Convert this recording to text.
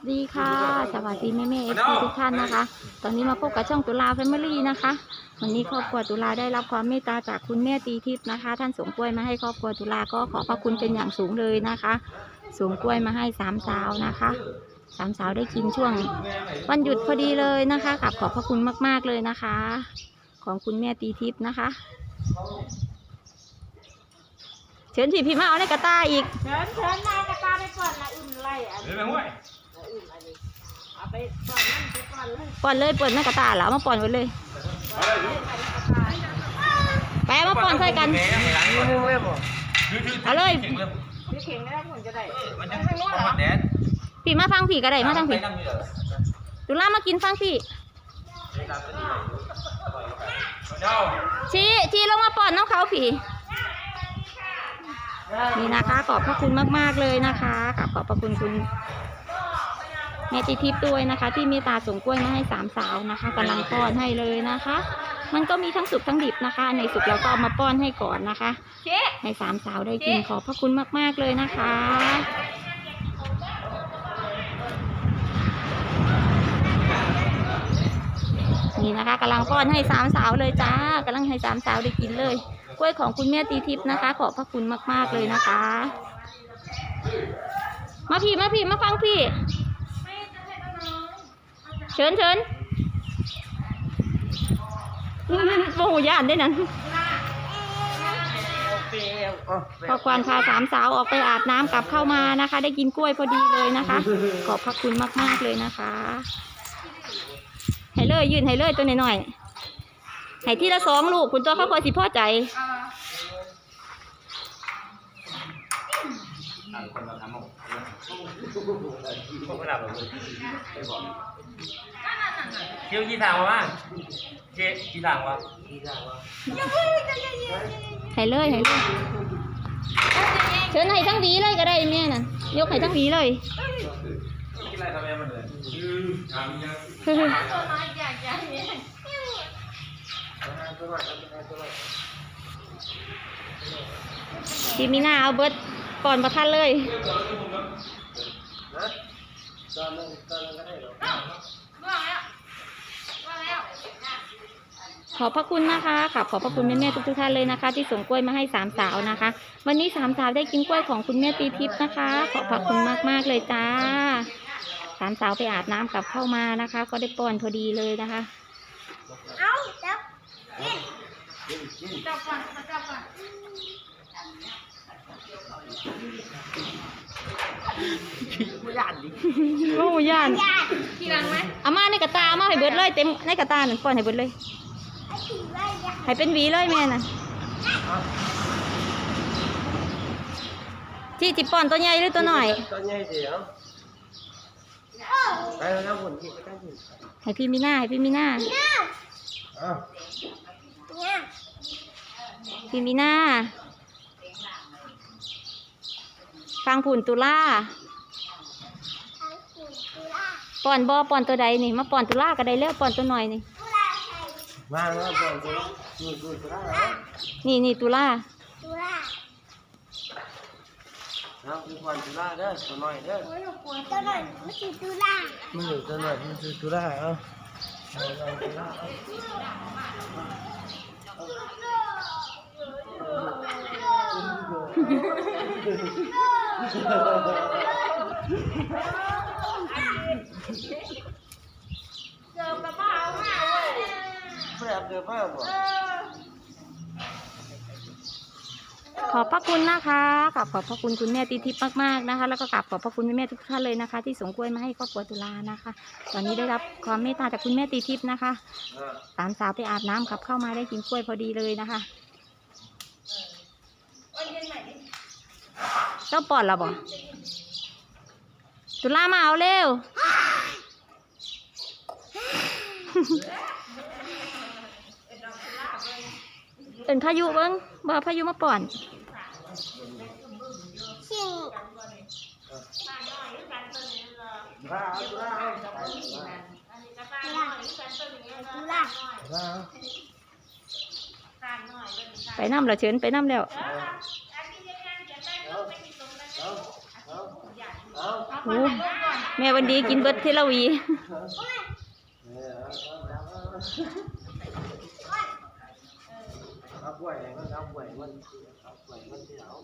สดีค่ะ สวัสดีแม่แม่เอฟซีทุกท่านนะคะ ตอนนี้มาพบกับช่องตุลาแฟมิลี่นะคะ วันนี้ครอบครัวตุลาได้รับความเมตตาจากคุณแม่ตีทิพย์นะคะ ท่านส่งกล้วยมาให้ครอบครัวตุลาก็ขอพระคุณเป็นอย่างสูงเลยนะคะส่งกล้วยมาให้สามสาวนะคะสามสาวได้กินช่วง วันหยุดพอดีเลยนะคะกับขอบพระคุณมาก ๆเลยนะคะ ของคุณแม่ตีทิพย์นะคะ เชิญพี่พี่มาเอาในกระตาอีก เชิญเชิญนายกระตาไปก่อนนะอุ่นไล่อันเฮ้ยแม่ห้วยอุ่นอันนี้เอาไปก่อนนั่นไปก่อนเลย ป้อนเลยเปิดในกระตาแล้วมาป้อนไว้เลย ไปเอามาป้อนใส่กัน เอาเลย พี่เข่งไม่ได้ผลจะได้มันจะมันแดดพี่มาฟังพี่ก็ได้มาทางพี่ดูล่ามากินฟังพี่ชี้ชี้ลงมาป้อนน้องเขาพี่นี่นะคะ ขอบพระคุณมาก ๆ เลยนะคะกับขอบพระคุณคุณ แม่จิทิพย์ด้วยนะคะ ที่เมตตาส่งกล้วยมาให้สามสาวนะคะกำลังป้อนให้เลยนะคะ มันก็มีทั้งสุกทั้งดิบนะคะ ในสุกเราก็เอามาป้อนให้ก่อนนะคะเจ๊ให้สามสาวได้กินขอบพระคุณมากๆเลยนะคะนี่นะคะกำลังป้อนให้สามสาวเลยจ้ากำลังให้สามสาวได้กินเลย กล้วยของคุณแม่ตีทิพย์นะคะ ขอบพระคุณมาก ๆ เลยนะคะ มาพี่มาพี่มาฟังพี่เชิญเชิญอื้อโมโหย่านได้นั้นพอควานพาสามสาวออกไปอาบน้ำกลับเข้ามานะคะ ได้กินกล้วยพอดีเลยนะคะ ขอบพระคุณมาก ๆ เลยนะคะให้เลยยืนให้เลยตัวหน่อยๆให้ที่ละสองลูกคุณตัวเขาคอยสิพ่อใจคนเราทำหมด พวกเราแบบเที่ยวกี่ทางวะบ้างเจ๊กี่ทางวะกี่ทางวะให้เลยให้เลยเชิญให้ทั้งดีเลยก็ได้แม่น่ะยกให้ทั้งดีเลยกี่ไรทำไมมันเลยทำยังตัวน้อยอยากอยากเนี่ยทีมีหน้าเอาเบิร์ดก่อนประทันเลย ว่างแล้วว่างแล้ว ขอบพระคุณนะคะค่ะขอบพระคุณแม่ๆทุกๆท่านเลยนะคะ ที่ส่งกล้วยมาให้สามสาวนะคะ วันนี้สามสาวได้กินกล้วยของคุณแม่ตีทิพย์นะคะ ขอบพระคุณมากๆเลยจ้าสามสาวไปอาบน้ำกลับเข้ามานะคะ ก็ได้ป้อนพอดีเลยนะคะเอาจับจับก่อนจับก่อนโอ้ย่านทีหลังไหมเอามาในกระตาอามาให้เบิดเลยเต็มในกระตาหนึ่งป้อนให้เบิดเลย ให้เป็นหวีเลยแม่น่ะที่จิป้อนตัวใหญ่หรือตัวหน่อยตอนใหญ่เดี๋ยวไปแล้วหุ่นที่ก็ได้หุ่นให้พี่มีหน้าให้พี่มีหน้าอ้าวพี่มีหน้า ฟังผุ่นตุล่าป่อนบอป่อนตัวใดนี่ มาป่อนตุล่าก็ได้แล้วป่อนตัวหน่อยนี่ มาแล้วก่อนจะดูดูก็ได้แล้วนี่นี่ตุล่าแล้วคือความจุฬาเด้อตัวน้อยเด้อมันอยู่ตัวน้อยมันคือจุฬาเอาเอาเอาจุฬาเอาเจอกับบ้าเอามา เื่อเดือบ่ขอบพระคุณนะคะกราบขอบพระคุณคุณแม่ตีทิพย์มากๆนะคะ แล้วก็กราบขอบพระคุณแม่ทุกท่านเลยนะคะ ที่ส่งกล้วยมาให้ครอบครัวตุลานะคะ ตอนนี้ได้รับความเมตตาจากคุณแม่ตีทิพย์นะคะสามสาวไปอาบน้ำขับเข้ามาได้กินกล้วยพอดีเลยนะคะเจ้าปอดเราบ่ตุลามาเอาเร็ว เป็นพายุเบิ้งบ่พายุมาป่อนผ้าเอาจุฬาเอาจุฬาเอาไปน้ำเราเชิญไปน้ำแล้วแม่วันดีกินเบิร์ดเทลวี รับไหวมันรับไหวมันรับไหวมันที่เอา